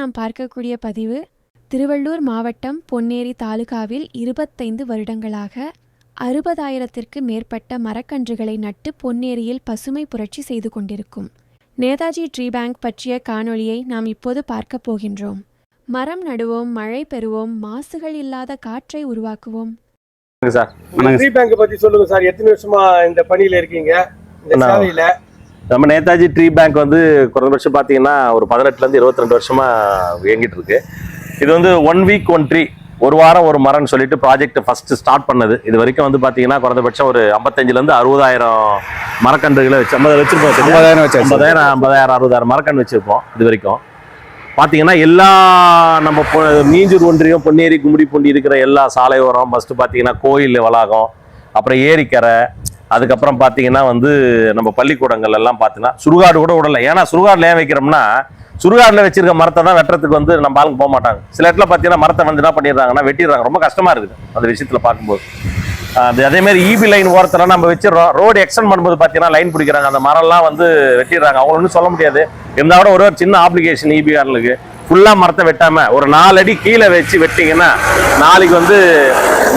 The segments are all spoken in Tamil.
நாம் பார்க்கக்கூடிய பதிவு திருவள்ளூர் மாவட்டம் பொன்னேரி தாலுகாவில் இருபத்தைந்து வருடங்களாக அறுபதாயிரத்திற்கு மேற்பட்ட மரக்கன்றுகளை நட்டு பொன்னேரியில் பசுமை புரட்சி செய்து கொண்டிருக்கும். நேதாஜி ட்ரீ பேங்க் பற்றிய காணொளியை நாம் இப்போது பார்க்கப் போகின்றோம். மரம் நடுவோம் மழை பெறுவோம் மாசுகள் இல்லாத காற்றை உருவாக்குவோம். சார். ட்ரீ பேங்க் பத்தி சொல்லுங்க சார். எத்தனை வருஷமா இந்த பணியில இருக்கீங்க? இந்த சேவையில? நம்ம நேதாஜி ட்ரீ பேங்க் வந்து குறைந்தபட்சம் பார்த்தீங்கன்னா ஒரு பதினெட்டுலேருந்து இருபத்தி ரெண்டு வருஷமா இயங்கிட்டு இருக்கு இது வந்து ஒன் வீக் ஒன் ட்ரீ ஒரு வாரம் ஒரு மரம்னு சொல்லிட்டு ப்ராஜெக்ட் ஃபர்ஸ்ட் ஸ்டார்ட் பண்ணது இது வரைக்கும் வந்து பார்த்தீங்கன்னா குறைந்தபட்சம் ஒரு ஐம்பத்தஞ்சிலேருந்து அறுபதாயிரம் மரக்கன்றுகளை வச்சு ஐம்பது வச்சிருப்போம்? ஐம்பதாயிரம் வச்சாச்சு. ஐம்பதாயிரம் ஐம்பதாயிரம் அறுபதாயிரம் மரக்கன்று வச்சிருப்போம் இது வரைக்கும் பார்த்தீங்கன்னா எல்லா நம்ம பொ- மீஞ்சூர் ஒன்றியம் பொன்னேரி கும்மிடி பூண்டி இருக்கிற எல்லா சாலையோரம் ஃபஸ்ட்டு பார்த்தீங்கன்னா கோயில் வளாகம் அப்புறம் ஏரிக்கரை அதுக்கப்புறம் பார்த்தீங்கன்னா வந்து நம்ம பள்ளிக்கூடங்கள் எல்லாம் பார்த்தீங்கன்னா சுடுகாடு கூட விடல. ஏன்னா சுடுகாடில் ஏன் வைக்கிறோம்னா சுடுகாடில் வச்சிருக்க மரத்தை தான் வெட்டுறதுக்கு வந்து நம்ம ஆளுங்க போக மாட்டாங்க. சில இடத்துல பார்த்தீங்கன்னா மரத்தை வந்து என்ன பண்ணிடுறாங்கன்னா வெட்டிடுறாங்க. ரொம்ப கஷ்டமாக இருக்குது அந்த விஷயத்தில் பார்க்கும்போது. அது அதேமாதிரி ஈபி இபி லைன் ஓரத்தில் நம்ம வச்சிடறோம். ரோடு எக்ஸ்டெண்ட் பண்ணும்போது பார்த்தீங்கன்னா லைன் பிடிக்கிறாங்க. அந்த மரம்லாம் வந்து வெட்டிடுறாங்க. அவங்க ஒன்றும் சொல்ல முடியாது. இருந்தால் கூட ஒரு ஒரு சின்ன ஆப்ளிகேஷன் இபிஆர்களுக்கு ஃபுல்லா மரத்தை வெட்டாம ஒரு நாலு அடி கீழே வச்சு வெட்டிங்கன்னா நாளைக்கு வந்து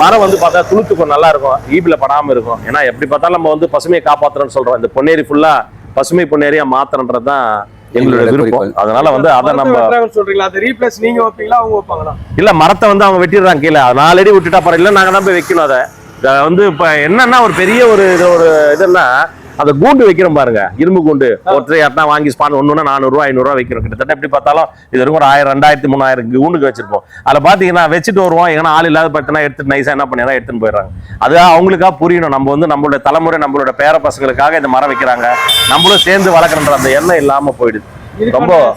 மரம் வந்து பார்த்தா துளுத்துக்கும் நல்லா இருக்கும். ஈபில படாம இருக்கும். ஏன்னா எப்படி பார்த்தாலும் நம்ம வந்து பசுமையை காப்பாத்துறோம்னு சொல்றோம். இந்த பொன்னேரி ஃபுல்லா பசுமை பொன்னேரியா மாத்துறன்றது தான் எங்களோட எங்களோட விருப்பம். அதனால வந்து அதை நம்ம சொல்றீங்களா? அது ரீப்ளேஸ் நீங்க வைப்பீங்களா அவங்க வைப்பாங்களா? இல்ல மரத்தை வந்து அவங்க வெட்டிடுறாங்க கீழே. அது நாலு அடி விட்டுட்டா பரவாயில்ல நாங்க தான் போய் வைக்கணும் அதை. வந்து இப்ப என்னன்னா ஒரு பெரிய ஒரு இது ஒரு இதுன்னா அந்த கூண்டு வைக்கிறோம் பாருங்க. இரும்பு கூண்டு. ஒருத்தர் யாருனா வாங்கி ஸ்பான் ஒண்ணுன்னா நானூறுரூவா ஐநூறுரூவா வைக்கிறோம். கிட்டத்தட்ட எப்படி பார்த்தாலும் இது வரைக்கும் ஒரு ஆயிரம் ரெண்டாயிரத்தி மூணாயிரம் கூண்டுக்கு வச்சிருப்போம். அதில் பார்த்தீங்கன்னா வச்சுட்டு வருவோம். எங்கன்னா ஆள் இல்லாத பார்த்தீங்கன்னா எடுத்துட்டு நைஸாக என்ன பண்ணிடுறா எடுத்துன்னு போயிடுறாங்க. அது அவங்களுக்காக புரியணும். நம்ம வந்து நம்மளோட தலைமுறை நம்மளோட பேர பசங்களுக்காக இந்த மரம் வைக்கிறாங்க. நம்மளும் சேர்ந்து வளர்க்கணுன்ற அந்த எண்ணம் இல்லாம போயிடுது. ரொம்ப-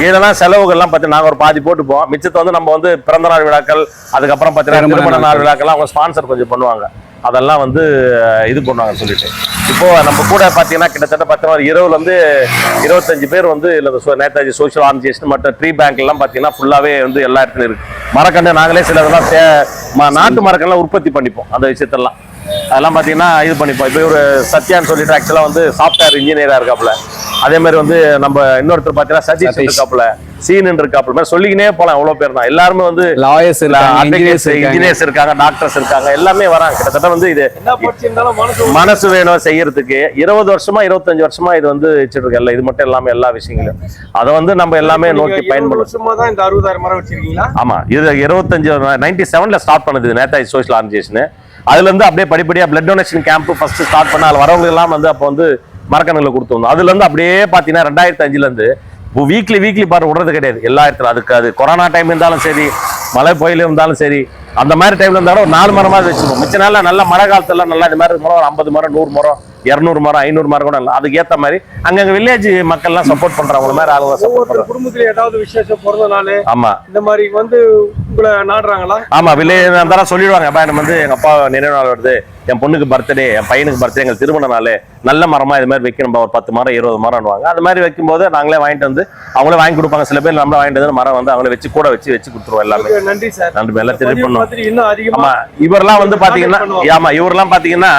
இதெல்லாம் செலவுகள்லாம் பார்த்து நாங்க ஒரு பாதி போட்டுப்போம். மிச்சத்தை வந்து நம்ம வந்து பிறந்த நாள் விழாக்கள் அதுக்கப்புறம் பார்த்தீங்கன்னா திருமண நாள். விழாக்கள்லாம் அவங்க ஸ்பான்சர் கொஞ்சம் பண்ணுவாங்க. அதெல்லாம் வந்து இது பண்ணுவாங்க சொல்லிட்டு. இப்போ நம்ம கூட பார்த்தீங்கன்னா கிட்டத்தட்ட பார்த்தீங்கன்னா ஒரு இருபத்தஞ்சு பேர் வந்து இல்லை சோ- நேதாஜி சோஷியல் ஆர்கனைசேஷன் மற்ற ட்ரீ பேங்க் எல்லாம் பார்த்தீங்கன்னா ஃபுல்லாகவே வந்து எல்லா இடத்துலையும் இருக்குது மரக்கன்று நாங்களே சில இதெல்லாம் நாட்டு மரக்கெல்லாம் உற்பத்தி பண்ணிப்போம் அந்த விஷயத்தெல்லாம். அதெல்லாம் பார்த்தீங்கன்னா இது பண்ணிப்போம். இப்போ ஒரு சத்யான்னு சொல்லிட்டு ஆக்சுவலாக வந்து சாஃப்ட்வேர் இன்ஜினியராக இருக்காப்புல. அதே மாதிரி வந்து நம்ம இன்னொருத்தர் பார்த்தீங்கன்னா சதீஷ் சதீஷ். இருக்காப்புல. சீன் இருக்காப்புல. மாதிரி சொல்லிக்கினே போலாம். எவ்வளவு பேர் தான். எல்லாருமே வந்து லாயர்ஸ் இருக்காங்க இன்ஜினியர்ஸ் இருக்காங்க. டாக்டர்ஸ் இருக்காங்க எல்லாமே வராங்க. கிட்டத்தட்ட வந்து இது மனசு மனசு வேணும் செய்யறதுக்கு. இருபது வருஷமா இருபத்தஞ்சு வருஷமா இது வந்து வச்சிட்டு இருக்கு. எல்லாம் இது மட்டும் எல்லாமே எல்லா விஷயங்களும். அதை வந்து நம்ம எல்லாமே நோக்கி தான் இந்த அறுபதாயிரம் மரம் வச்சிருக்கீங்களா? ஆமா. இது இருபத்தஞ்சு நைன்டி செவன்ல ஸ்டார்ட் பண்ணுது நேதாஜி சோஷியல் ஆர்கனைசேஷன் அதுல இருந்து அப்படியே படிப்படியா blood donation camp first start பண்ண அதுல வரவங்க எல்லாம் வந்து அப்போ வந்து மரக்கணங்களை கொடுத்து வந்தோம். அதுல இருந்து அப்படியே பாத்தீங்கன்னா ரெண்டாயிரத்தி அஞ்சுல இருந்து வீக்லி வீக்லி பாரு விடுறது கிடையாது. எல்லா இடத்துல அதுக்கு அது கொரோனா டைம் இருந்தாலும் சரி மழை புயல் இருந்தாலும் சரி அந்த மாதிரி டைம்ல இருந்தாலும் ஒரு நாலு மரமாவது வச்சிருக்கோம் மிச்ச நாள்ல நல்ல மழை காலத்துல நல்லா இந்த மாதிரி மரம் ஒரு ஐம்பது மரம் நூறு மரம் இரநூறு மரம் ஐநூறு மரம் கூட இல்லை. அதுக்கு ஏத்த மாதிரி அங்கங்க வில்லேஜ் மக்கள்லாம் சப்போர்ட் பண்றாங்க மாதிரி ஆளுங்க சப்போர்ட் பண்றாங்க குடும்பத்துல ஏதாவது விசேஷம் பிறந்த நாள் ஆமா. இந்த மாதிரி வந்து நாடுறாங்களா? ஆமா வில்லேஜ் சொல்லிடுவாங்க. அப்பா எனக்கு வந்து எங்க அப்பா நினைவு நாள் வருது. என் பொண்ணுக்கு பர்த்டே என் பையனுக்கு பர்த்டே எங்களுக்கு திருமண நாள் நல்ல மரமா இது மாதிரி வைக்கணும்பா ஒரு பத்து மரம் இருபது மரம்னுவாங்க அது மாதிரி வைக்கும்போது நாங்களே வாங்கிட்டு வந்து அவங்களே வாங்கி கொடுப்பாங்க. சில பேர் நம்மளே வாங்கிட்டு வந்து மரம் வந்து அவங்களே வச்சு கூட வச்சு வச்சு கொடுத்துருவோம் எல்லாமே. நன்றி சார். நன்றி எல்லாம் தெரிவு பதிவு பண்ணுவோம் மாதிரி இன்னும் அதிகமா ஆமா இவரெல்லாம் வந்து பாத்தீங்கன்னா பண்ணுவாங்க. ஆமா இவரெல்லாம் பாத்தீங்கன்னா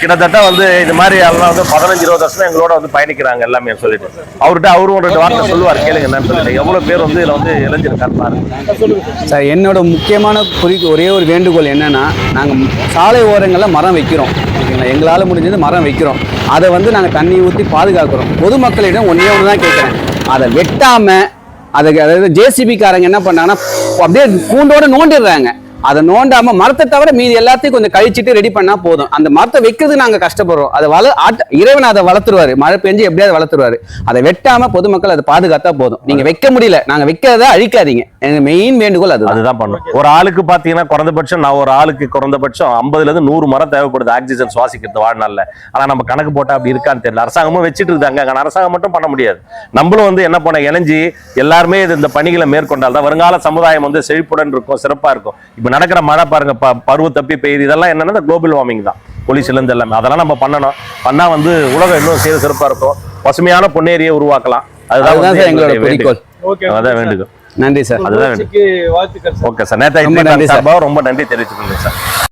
கிட்டத்தட்ட வந்து இது மாதிரி எல்லாம் வந்து பதினஞ்சு இருபது வருஷம் எங்களோட வந்து பயணிக்கிறாங்க எல்லாமே சொல்லிட்டு. அவர்கிட்ட அவரும் ஒரு ரெண்டு வார்த்தை சொல்லுவார் கேளுங்க என்னன்னு சொல்லிட்டு. எவ்வளவு பேர் வந்து இதுல வந்து இளைஞருக்காரு பாருங்க. சார். என்னோட முக்கியமான குறி ஒரே ஒரு வேண்டுகோள் என்னன்னா நாங்கள் சாலை ஓரங்களில் மரம் வைக்கிறோம். ஓகேங்களா? எங்களால் முடிஞ்சது மரம் வைக்கிறோம். அதை வந்து நாங்கள் தண்ணி ஊற்றி பாதுகாக்கிறோம். பொதுமக்களிடம் ஒன்றே ஒன்று தான் கேட்குறேன் அதை வெட்டாமல் அதுக்கு அதாவது ஜேசிபிக்காரங்க என்ன பண்ணாங்கன்னா அப்படியே பூண்டோட நோண்டிடுறாங்க. அதை நோண்டாம மரத்தை தவிர மீதி எல்லாத்தையும் கொஞ்சம் கழிச்சிட்டு ரெடி பண்ணா போதும். அந்த மரத்தை வைக்கிறதுக்கு நாங்க கஷ்டப்படுறோம். அதை வள இறைவன் அதை வளர்த்துருவாரு. மழை பெஞ்சு எப்படியாவது வளர்த்துருவாரு? அதை வெட்டாம பொதுமக்கள் அதை பாதுகாத்தா போதும். நீங்க வைக்க முடியல. நாங்க வைக்கிறத அழிக்காதீங்க. எனக்கு மெயின் வேண்டுகோள் அதுதான். அதுதான் பண்ணும். ஒரு ஆளுக்கு பாத்தீங்கன்னா குறைந்தபட்சம் நான் ஒரு ஆளுக்கு குறைந்தபட்சம் ஐம்பதுல இருந்து நூறு மரம் தேவைப்படுது ஆக்சிஜன் சுவாசிக்கிறது வாழ்நாள்ல. ஆனா நம்ம கணக்கு போட்டா அப்படி இருக்கான்னு தெரியல. அரசாங்கமும் வச்சுட்டு இருக்காங்க. அரசாங்கம் மட்டும் பண்ண முடியாது. நம்மளும் வந்து என்ன பண்ண இணைஞ்சு எல்லாருமே இது இந்த பணிகளை மேற்கொண்டால் தான் வருங்கால சமுதாயம் வந்து செழிப்புடன் இருக்கும் சிறப்பா இருக்கும். இப்ப நடக்கிற மழை பாருங்க ப- பருவ தப்பி பெய்யுது. இதெல்லாம் என்னன்னா குளோபல் வார்மிங் தான். பொலிசில இருந்து எல்லாமே. அதெல்லாம் நம்ம பண்ணணும். பண்ணா வந்து உலகம் இன்னும் சீர சிறப்பா இருக்கும். பசுமையான பொன்னேரியை உருவாக்கலாம். அதுதான் எங்களோட எங்களுடைய குறிக்கோள். வேண்டுகோள். ஓகே அதான் வேண்டுகோம் நன்றி சார். அதுதான் வாழ்த்துக்கள் சார். Okay sir. நேதாஜி ரொம்ப நன்றி தெரிவிச்சுக்கோங்க சார்.